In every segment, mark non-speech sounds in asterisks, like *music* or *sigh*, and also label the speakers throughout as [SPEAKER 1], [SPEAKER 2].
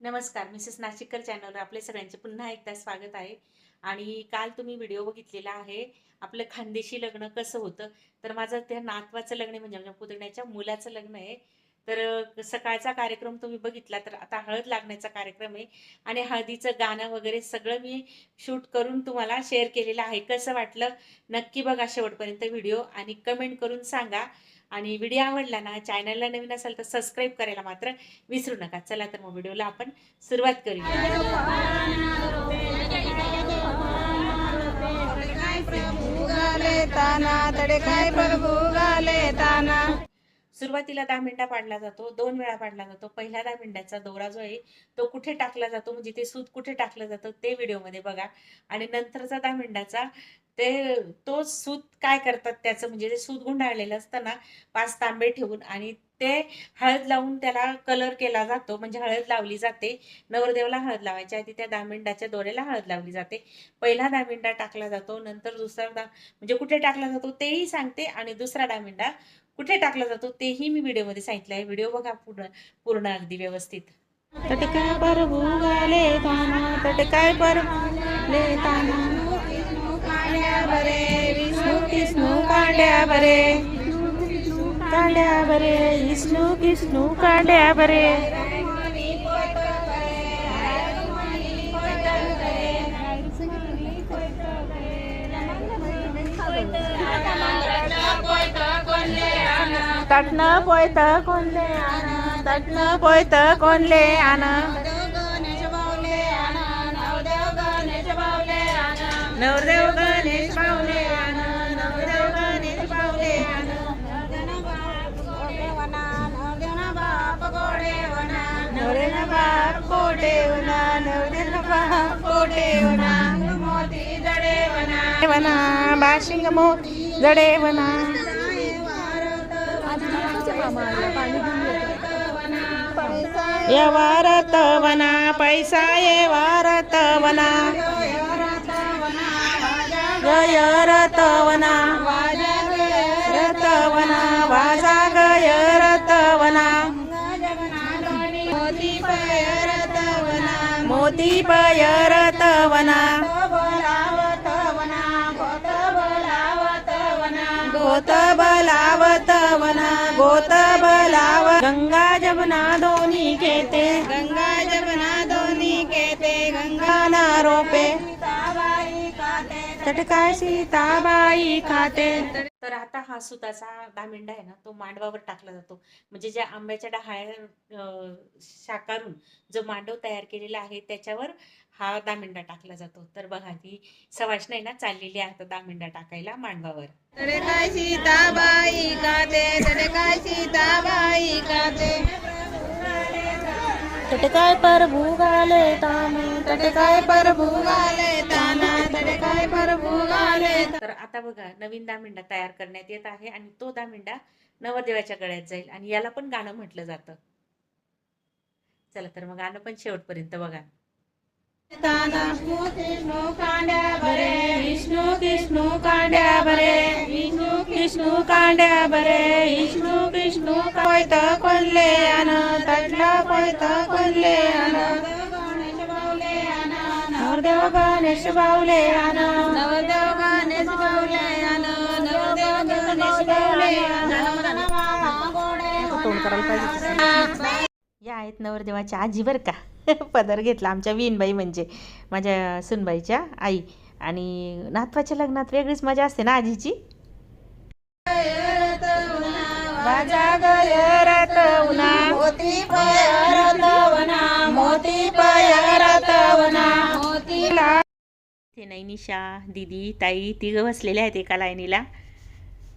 [SPEAKER 1] नमस्कार मिसेस नाशिककर चॅनलवर आपले सगळ्यांचे पुन्हा एकदा स्वागत आहे. आणि काल तुम्ही व्हिडिओ बघितलेला आहे आपलं खानदेशी लग्न कसं होतं? तर माझं त्या नातवाचं लग्न म्हणजे माझ्या पुतण्याच्या मुलाचं लग्न आहे. तर सकाळचा कार्यक्रम तुम्ही बघितला तर आता हळद लागण्याचा कार्यक्रम आहे आणि हळदीचं गाणं वगैरे सगळं मी शूट करून तुम्हाला शेअर केलेलं आहे. कसं वाटलं? नक्की बघा शेवटपर्यंत व्हिडिओ आणि कमेंट करून सांगा. आणि व्हिडिओ आवडला ना चॅनलला नवीन असेल तर सबस्क्राईब करायला मात्र विसरू नका. चला तर मग व्हिडिओला आपण सुरुवात करूया.
[SPEAKER 2] ताना तडे काय प्रभू गाले ताना.
[SPEAKER 1] सुरुवातीला दहा मिनिटा पाडला जातो दोन वेळा पाडला जातो. पहिल्या दहा मिनिटाचा दोरा जो आहे तो कुठे टाकला जातो म्हणजे ते सूत कुठे टाकलं जातं ते व्हिडिओमध्ये बघा. आणि नंतरचा दहा मिनिटाचा ते तो सूत काय करतात त्याचं म्हणजे ते सूत गुंडाळलेलं असतं ना पाच तांबे ठेवून आणि ते हळद लावून त्याला कलर केला जातो. म्हणजे हळद लावली जाते. नवरदेवाला हळद लावायच्या आधी त्या दामिंडाच्या दोऱ्याला हळद लावली जाते. पहिला दामिंडा टाकला जातो नंतर दुसरा दा म्हणजे कुठे टाकला जातो तेही सांगते आणि दुसरा दामिंडा कुठे टाकला जातो तेही मी व्हिडिओमध्ये सांगितलं. आहे व्हिडिओ बघा पूर्ण पूर्ण अगदी व्यवस्थित.
[SPEAKER 2] तटे काय प्रभू गाले ताना तटकाय ले ताना. कांड्या बरे कांड्या बरे विष्णू कृष्णू कांड्या बरे तटनं पोयत कोणले आण. तटनं पोयत कोणले आण. नवरदेव नवरेना बाप कोटे वना मोती जडे वना वना बाशिंग मोती वना वना पैसा वना गय रतवना रतवना मोती पय रतवना गोत बलावत वना गोत बलाव गंगा जमुना दोन्ही केते। गंगा जमुना दोन्ही केते गंगा ना रोपे तटकाय सीताबाई खाते.
[SPEAKER 1] तर आता हा सुताचा दामिंडा आहे ना तो मांडवावर टाकला जातो. म्हणजे ज्या आंब्याच्या डहाळ्या अं, शाकारून जो मांडव तयार केलेला आहे त्याच्यावर हा दामिंडा टाकला जातो. तर बघा ती सवाश नाही ना चाललेली आहे आता दामिंडा टाकायला मांडवावर.
[SPEAKER 2] तडे काय सीताबाई खाते तडे काय सीताबाई खाते. तटे काय प्रभू गाले ताना तटे काय काय
[SPEAKER 1] तर आता बघा नवीन दामिंडा तयार करण्यात येत आहे आणि तो दामिंडा नवरदेवाच्या गळ्यात जाईल आणि याला पण गाणं म्हटलं जातं. चला तर मग गाणं पण शेवटपर्यंत बघा.
[SPEAKER 2] ताना विष्णू कांड्या बरे विष्णू कृष्णू कांड्या बरे विष्णू कृष्णू कांड्या बरे विष्णू कृष्णू कोयत कोल्ले आन तटला कोयत कोल्ले आन नवरदेव गणेश बावले आन नवरदेव गणेश बावले आन नवरदेव गणेश बावले
[SPEAKER 1] या आहेत नवरदेवाच्या आजी का. *laughs* पदर घेतला आमच्या विनबाई म्हणजे माझ्या सुनबाईच्या आई. आणि नातवाच्या लग्नात वेगळीच मजा असते ना आजीची?
[SPEAKER 2] मोती मोती मोती
[SPEAKER 1] ते नाही निशा दिदी ताई तिघं बसलेले आहेत एका लाईनीला.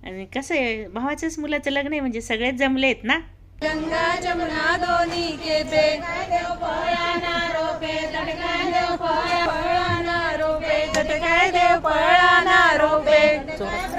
[SPEAKER 1] आणि कसं आहे भावाच्याच मुलाचं लग्न आहे म्हणजे सगळेच जमले आहेत ना?
[SPEAKER 2] गंगा जमुना दोन्ही पळाना रोपे तटकाय देव रोपे. तटकाय देव रोपे.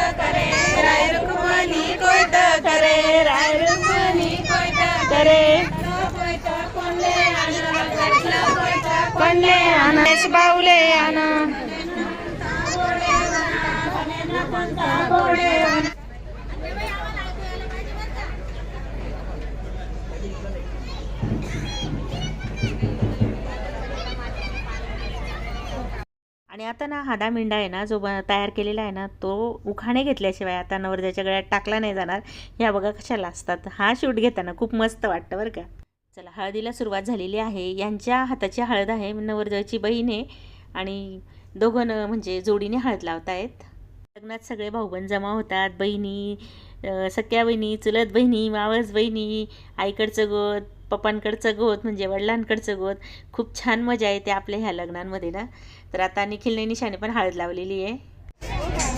[SPEAKER 2] गणेश बावले आना.
[SPEAKER 1] आणि आता ना हाडा मेंढा आहे ना जो ब तयार केलेला आहे ना तो उखाणे घेतल्याशिवाय आता नवरदेच्या गळ्यात टाकला नाही जाणार. ह्या बघा कशाला असतात हा शूट घेताना खूप मस्त वाटतं बरं का. चला हळदीला सुरुवात झालेली आहे. यांच्या हाताची हळद आहे नवरदेवाची बहीण आहे आणि दोघं म्हणजे जोडीने हळद लावतायत. लग्नात सगळे भाऊबंद जमा होतात बहिणी सख्या बहिणी चुलत बहिणी मावस बहिणी आईकडचं गोत पप्पांकडचं गोत म्हणजे वडिलांकडचं गोत. खूप छान मजा येते आपल्या ह्या लग्नांमध्ये ना. तर आता निखिलने निशाने पण हळद लावलेली आहे.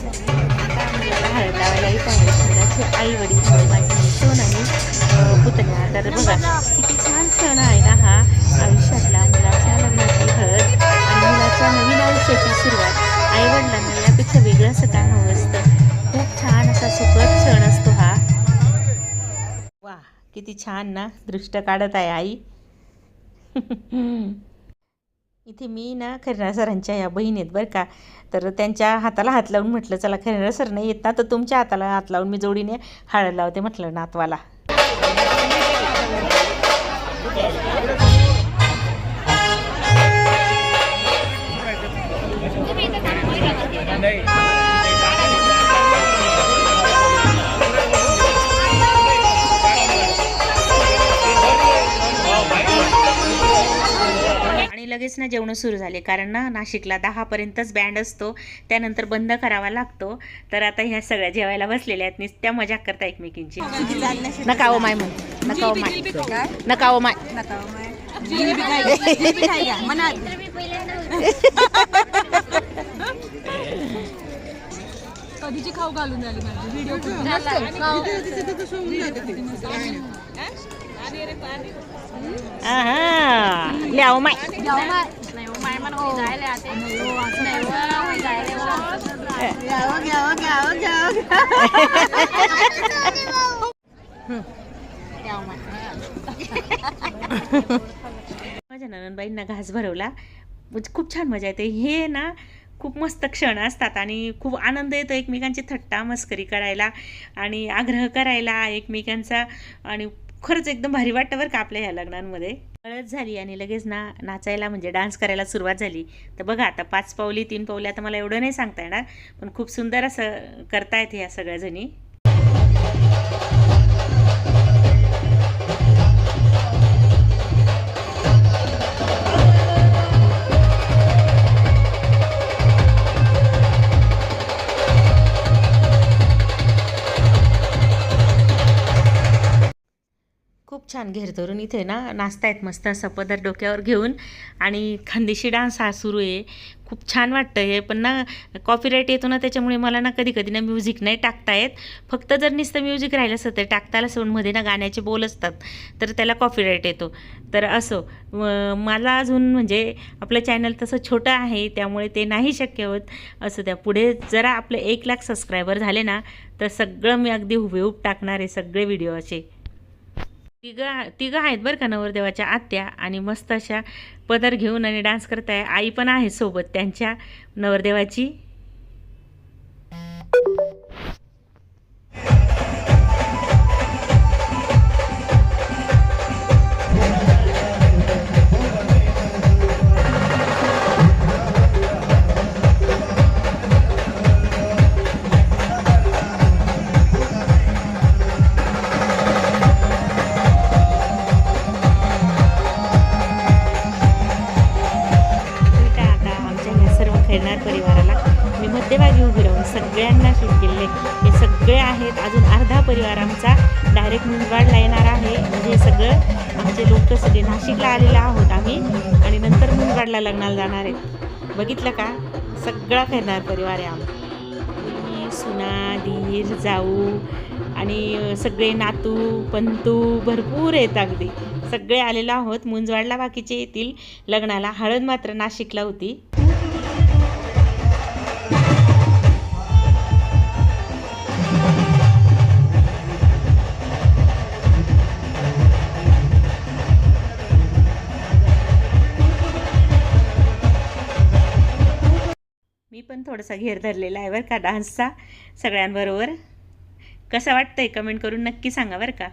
[SPEAKER 1] मुलाला हळद लावायला येत मुलाचे आई वडील म्हणजे माझी सोन आणि पुतण्या तर बघा किती छान सण आहे ना हा आयुष्यातला मुलाच्या लग्नाची हळद आणि मुलाच्या नवीन आयुष्याची सुरुवात आई वडिलांना यापेक्षा वेगळं असं काय हवं असतं खूप छान असा सुखद सण असतो हा वा किती छान ना दृष्ट काढत आहे आई इथे मी ना खैरनार सरांच्या या बहीण आहेत बरं का. तर त्यांच्या हाताला हात लावून म्हटलं चला खैरनार सर नाही येत ना तर तुमच्या हाताला हात लावून मी जोडीने हळद लावते म्हटलं नातवाला. लगेच ना जेवणं सुरू झाले. कारण ना नाशिकला दहापर्यंतच बँड असतो. त्यानंतर बंद करावा लागतो. तर आता ह्या सगळ्या जेवायला बसलेल्या आहेत. नुसत्या मजा करता एकमेकींची. नका ओ माय म्हण नका ओ माय. नका ओ माय.
[SPEAKER 3] कधीची खाऊ घालून आली माझी? व्हिडिओ
[SPEAKER 1] आहा ननंदबाईंना घास भरवला. म्हणजे खूप छान मजा येते. हे ना खूप मस्त क्षण असतात आणि खूप आनंद येतो एकमेकांची थट्टा मस्करी करायला आणि आग्रह करायला एकमेकांचा आणि खरंच एकदम भारी वाटतं बरं का आपल्या ह्या लग्नांमध्ये. हळद झाली आणि लगेच ना नाचायला म्हणजे डान्स करायला सुरुवात झाली. तर बघा आता पाच पावली तीन पावली आता मला एवढं नाही सांगता येणार पण खूप सुंदर असं करतायत ह्या सगळ्याजणी. खूप छान घेर धरून इथे ना नाचतायत मस्त असं पदर डोक्यावर घेऊन. आणि खानदेशी डान्स हा सुरू आहे. खूप छान वाटतं हे. पण ना कॉपीराईट येतो ना त्याच्यामुळे मला ना कधी कधी ना म्युझिक नाही टाकता येत फक्त जर नुसतं म्युझिक राहिलं असतं तर टाकताला सोनमध्ये ना गाण्याचे बोल असतात. तर त्याला कॉपीराईट येतो. तर असो मला अजून म्हणजे आपलं चॅनल तसं छोटं आहे त्यामुळे ते नाही शक्य होत. असं त्या पुढे जरा आपले एक लाख सबस्क्रायबर झाले ना तर सगळं मी अगदी हुबेहूब टाकणार आहे सगळे व्हिडिओ असे. तिघं तिघं आहेत बरं का नवरदेवाच्या आत्या आणि मस्त अशा पदर घेऊन आणि डान्स करताय. आई पण आहे सोबत त्यांच्या नवरदेवाची. डायरेक्ट येणार आहे. म्हणजे हे सगळं आमचे लोक सगळे नाशिकला आलेले आहोत आम्ही. आणि नंतर मुंबईला लग्नाला जाणार आहेत. बघितलं का? सगळा खेळणार परिवार आहे आम्ही सुना धीर जाऊ आणि सगळे नातू पंतू भरपूर आहेत अगदी. सगळे आलेलो आहोत. मुंजवाडला बाकीचे येतील. लग्नाला. हळद मात्र नाशिकला होती. थोडासा घेर धरलेला आहे बरं का डान्सचा सगळ्यांबरोबर. कसं वाटतंय? कमेंट करून नक्की सांगा बरं का.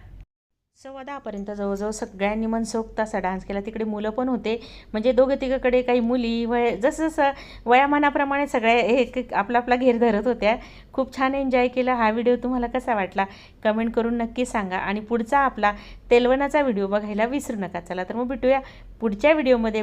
[SPEAKER 1] सव्वा दहापर्यंत जवळजवळ सगळ्यांनी मनसोक्त असा डान्स केला. तिकडे मुलं पण होते. म्हणजे दोघं तिघाकडे काही मुली वय जसं जसं वयामानाप्रमाणे सगळ्या एक एक आपला आपला घेर धरत होत्या. खूप छान एन्जॉय केला. हा व्हिडिओ तुम्हाला कसा वाटला? कमेंट करून नक्की सांगा. आणि पुढचा आपला तेलवणाचा व्हिडिओ बघायला विसरू नका. चला तर मग भेटूया पुढच्या व्हिडिओमध्ये